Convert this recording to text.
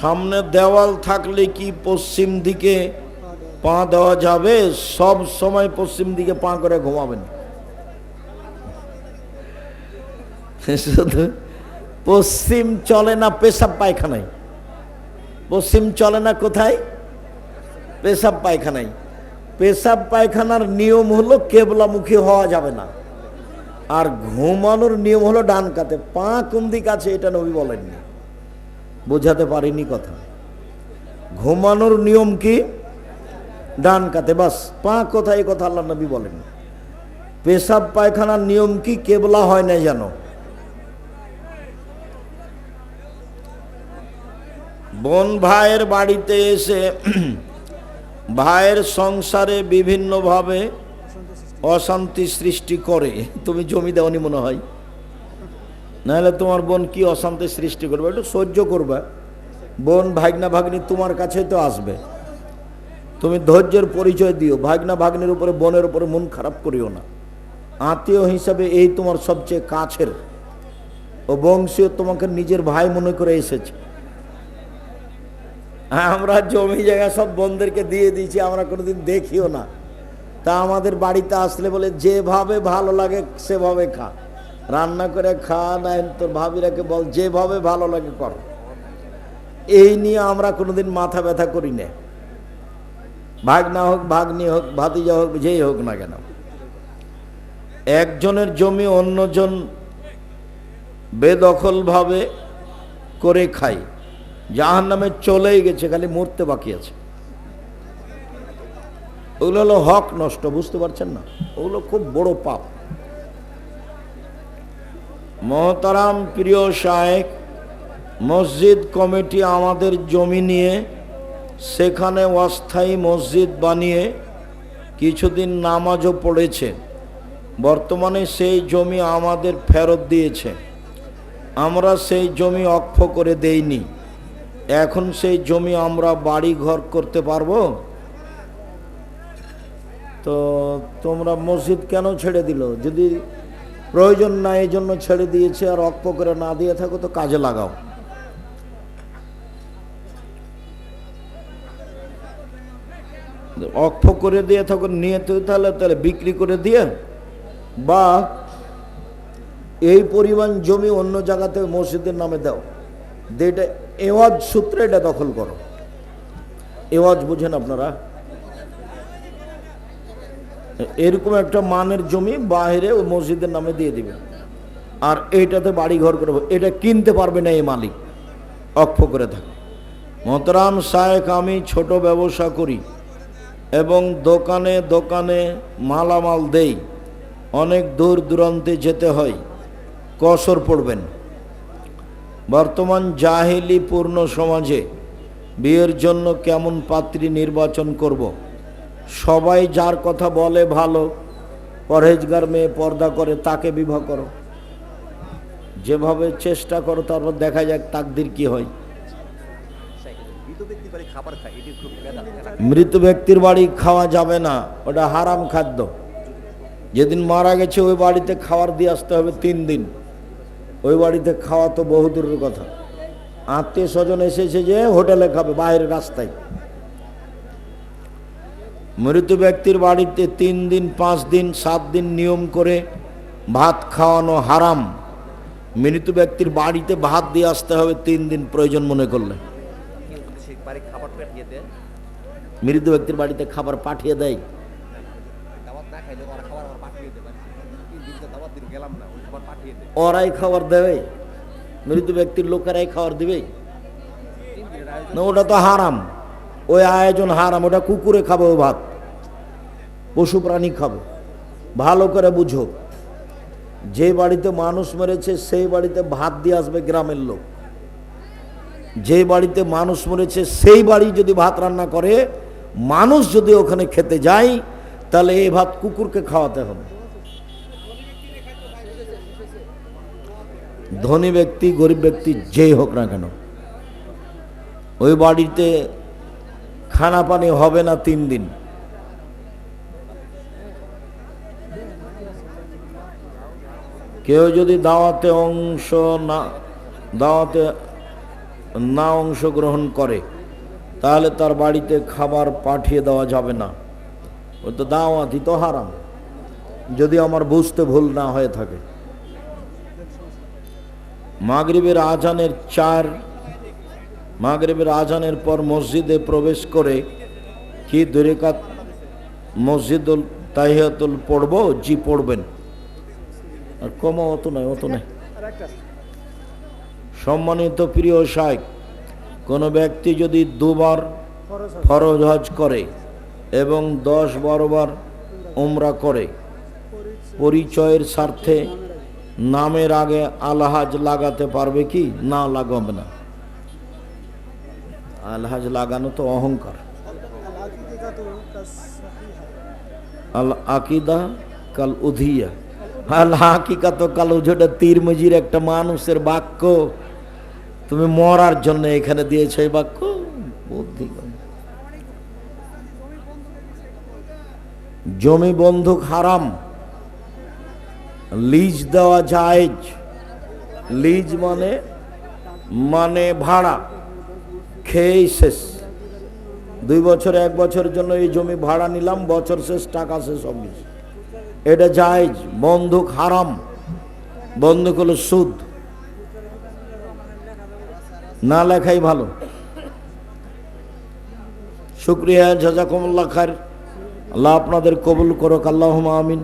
সামনে দেওয়াল থাকলে কি পশ্চিম দিকে পা দেওয়া যাবে? সব সময় পশ্চিম দিকে পা করে ঘুমাবেন। পশ্চিম চলে না পেশাব পায়খানায়? পশ্চিম চলে না কোথায়? পেশাব পায়খানায়। পেশাব পায়খানার নিয়ম হলো কেবলামুখী হওয়া যাবে না। আর ঘুমানোর নিয়ম হলো ডান কাতে। পা কোন দিক আছে এটা নবী বলেননি। বোঝাতে পারিনি কথা। ঘুমানোর নিয়ম কি? ডান কাতে, বাস, পা কোথায় এই কথা আল্লাহ নবী বলেন। পেশাব, পায়খানার নিয়ম কি? কেবলা হয় না জানো? বোন ভাইয়ের বাড়িতে এসে ভাইয়ের সংসারে বিভিন্নভাবে অশান্তি সৃষ্টি করে। তুমি জমি দেওয়ানি মনে হয়? নাহলে তোমার বোন কি অশান্তি সৃষ্টি করবে? একটু সহ্য করবে। বোন ভাগনা ভাগ্নি তোমার কাছে তো আসবে। তুমি ধৈর্যের পরিচয় দিও। ভাগনা ভাগ্নির উপরে, বোনের উপরে মন খারাপ করিও না। আত্মীয় হিসাবে এই তোমার সবচেয়ে কাছের ও বংশীয় তোমাকে নিজের ভাই মনে করে এসেছে। আমরা জমি জায়গা সব বোনদেরকে দিয়ে দিয়েছি, আমরা কোনোদিন দেখিও না। তা আমাদের বাড়িতে আসলে বলে, যেভাবে ভালো লাগে সেভাবে খা। রান্না করে খা না তোর ভাবিরাকে বল, যেভাবে ভালো লাগে কর। এই নিয়ে আমরা কোনোদিন মাথা ব্যথা করি না। ভাগনা হোক, ভাগ্নি হোক, ভাতিজা হোক, যেই হোক না কেন। একজনের জমি অন্যজন বেদখলভাবে করে খাই। জাহান নামে চলেই গেছে, খালি মরতে বাকি আছে। ওগুলো হলো হক নষ্ট, বুঝতে পারছেন না? ওগুলো খুব বড় পাপ। মহতারাম প্রিয় শায়েক, মসজিদ কমিটি আমাদের জমি নিয়ে, সেখানে অস্থায়ী মসজিদ বানিয়ে কিছুদিন নামাজও পড়েছে। বর্তমানে সেই জমি আমাদের ফেরত দিয়েছে। আমরা সেই জমি অক্ষ করে দেইনি। এখন সেই জমি আমরা বাড়ি ঘর করতে পারব? তো তোমরা মসজিদ কেন ছেড়ে দিল? যদি প্রয়োজন না, এই জন্য ছেড়ে দিয়েছে, আর অক্ষ করে না দিয়ে থাকো তো কাজে লাগাও। অক্ষ করে দিয়ে থাকো, নিয়ে তো তাহলে তাহলে বিক্রি করে দিয়ে, বা এই পরিমাণ জমি অন্য জায়গাতে মসজিদের নামে দাও। এটা এওয়াজ সূত্রে এটা দখল করো। এওয়াজ বুঝেন আপনারা? এরকম একটা মানের জমি বাইরে ও মসজিদের নামে দিয়ে দিবে। আর এইটাতে বাড়ি ঘর করব এটা কিনতে পারবে না এই মালিক। অক্ষ করে থাকে। মতরাম সাহেক আমি ছোট ব্যবসা করি এবং দোকানে দোকানে মালামাল দেই। অনেক দূর দূরান্তে যেতে হয়। কসর পড়বেন। বর্তমান জাহিলি পূর্ণ সমাজে বিয়ের জন্য কেমন পাত্রী নির্বাচন করব। সবাই যার কথা বলে ভালো, পরহেজগার মেয়ে পর্দা করে তাকে বিবাহ করো। যেভাবে চেষ্টা করো, তারপর দেখা যাক তাকদির কি হয়। মৃত ব্যক্তির বাড়ি খাওয়া যাবে না, ওটা হারাম খাদ্য। যেদিন মারা গেছে, ওই বাড়িতে খাবার দিয়ে আসতে হবে তিন দিন। ওই বাড়িতে খাওয়া তো বহু দূরের কথা। আত্মীয় স্বজন এসেছে যে হোটেলে খাবে, বাইরের রাস্তায়। মৃত ব্যক্তির বাড়িতে তিন দিন, পাঁচ দিন, সাত দিন নিয়ম করে ভাত খাওয়ানো হারাম। মৃত ব্যক্তির বাড়িতে ভাত দিয়ে আসতে হবে, তিন দিন প্রয়োজন মনে করলে। মৃত ব্যক্তির বাড়িতে খাবার পাঠিয়ে দেয়। ওরাই খাবার দেবে। মৃত ব্যক্তির লোকেরাই খাবার দিবে। না, ওটা তো হারাম। ওই আয়োজন হারাম, ওটা কুকুরে খাবে ও ভাত। পশু প্রাণী খাবে। ভালো করে বুঝো। যে বাড়িতে মানুষ মেরেছে সেই বাড়িতে ভাত দিয়ে আসবে গ্রামের লোক। যে বাড়িতে মানুষ মরেছে, সেই বাড়ি যদি ভাত রান্না করে, মানুষ যদি ওখানে খেতে যায়, তাহলে এই ভাত কুকুরকে খাওয়াতে হবে। ধনী ব্যক্তি, গরিব ব্যক্তি যেই হোক না কেন, ওই বাড়িতে খানা পানি হবে না তিন দিন। কেউ যদি দাওয়াতে অংশ না, দাওয়াতে না অংশগ্রহণ করে, তাহলে তার বাড়িতে খাবার পাঠিয়ে দেওয়া যাবে না। ও তো দাওয়াতি তো হারাম, যদি আমার বুঝতে ভুল না হয়ে থাকে। মাগরিবের আজানের চার, মাগরিবের আজানের পর মসজিদে প্রবেশ করে কি দুরেকাত মসজিদুল তাহিয়াতুল পড়ব? জি, পড়বেন। আর কমা অত নয় অত নয়। সম্মানিত প্রিয় শাইক কোনো ব্যক্তি যদি দুবার ফরজ হজ করে এবং দশ বারোবার উমরা করে পরিচয়ের স্বার্থে নামের আগে আলহাজ লাগাতে পারবে কি? না লাগাবে না। আলহাজ লাগানো তো অহংকার। আল আকিদা কাল উধিয়া। আল তো কাল উজোটা তীর মজির একটা মানুষের বাক্য। তুমি মরার জন্য এখানে দিয়েছ এই বাক্য? বুদ্ধি জমি বন্ধক হারাম, লিজ দেওয়া জায়েজ। লিজ মানে মানে ভাড়া, খেয়েই শেষ। দুই বছর, এক বছরের জন্য এই জমি ভাড়া নিলাম, বছর শেষ, টাকা শেষ কিছু এটা জায়জ বন্ধুক হারাম বন্ধুক হলো সুদ। না লেখাই ভালো। শুক্রিয়া, জাজাকুমুল্লাহ খার আল্লাহ আপনাদের কবুল করুক আল্লাহ আমিন।